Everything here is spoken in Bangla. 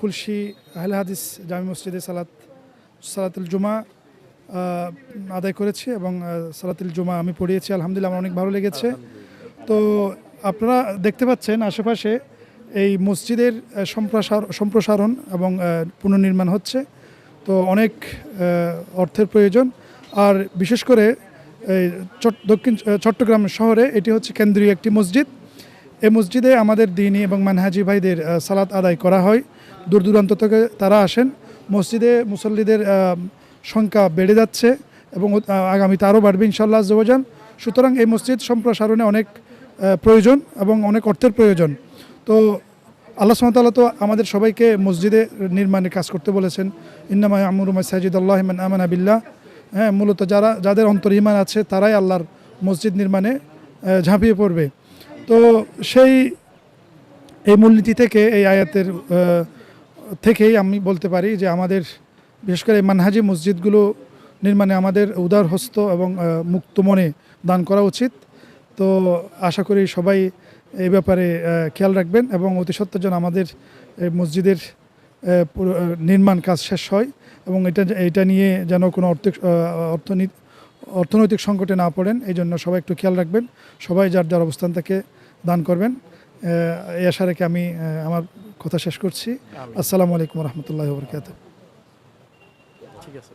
খুলশি আহলে হাদিস জামি মসজিদে সালাত সালাতুল জুমা আদায় করেছি এবং সালাতুল জুমা আমি পড়িয়েছি। আলহামদুলিল্লাহ আমার অনেক ভালো লেগেছে। তো আপনারা দেখতে পাচ্ছেন আশেপাশে এই মসজিদের সম্প্রসার সম্প্রসারণ এবং পুনর্নির্মাণ হচ্ছে। তো অনেক অর্থের প্রয়োজন। আর বিশেষ করে এই চট- দক্ষিণ চট্টগ্রাম শহরে এটি হচ্ছে কেন্দ্রীয় একটি মসজিদ। এই মসজিদে আমাদের দিনী এবং মানহাজি ভাইদের সালাত আদায় করা হয়। দূর দূরান্ত থেকে তারা আসেন। মসজিদে মুসল্লিদের সংখ্যা বেড়ে যাচ্ছে এবং আগামীতে আরও বাড়বে ইনশাল্লাহ জওয়াজান সুতরাং এই মসজিদ সম্প্রসারণে অনেক প্রয়োজন এবং অনেক অর্থের প্রয়োজন। তো আল্লাহ সুমতাল্লাহ তো আমাদের সবাইকে মসজিদে নির্মাণে কাজ করতে বলেছেন। ইন্নামা আমর সাজিদ আল্লাহ আমান আবিল্লাহ হ্যাঁ মূলত যারা, যাদের অন্তর ইমান আছে তারাই আল্লাহর মসজিদ নির্মাণে ঝাঁপিয়ে পড়বে। তো সেই, এই মূলনীতি থেকে এই আয়াতের থেকেই আমি বলতে পারি যে আমাদের, বিশেষ করে মানহাজি মসজিদগুলো নির্মাণে আমাদের উদার হস্ত এবং মুক্ত মনে দান করা উচিত। তো আশা করি সবাই এই ব্যাপারে খেয়াল রাখবেন এবং অতি সত্ত্বর যেন আমাদের মসজিদের নির্মাণ কাজ শেষ হয় এবং এটা এটা নিয়ে যেন কোনো অর্থ অর্থনীতি অর্থনৈতিক সংকটে না পড়েন, এই জন্য সবাই একটু খেয়াল রাখবেন। সবাই যার যার অবস্থান থেকে দান করবেন। এই আশা রেখে আমি আমার কথা শেষ করছি। আসসালামু আলাইকুম রহমতুল্লাহ বরকাত ঠিক আছে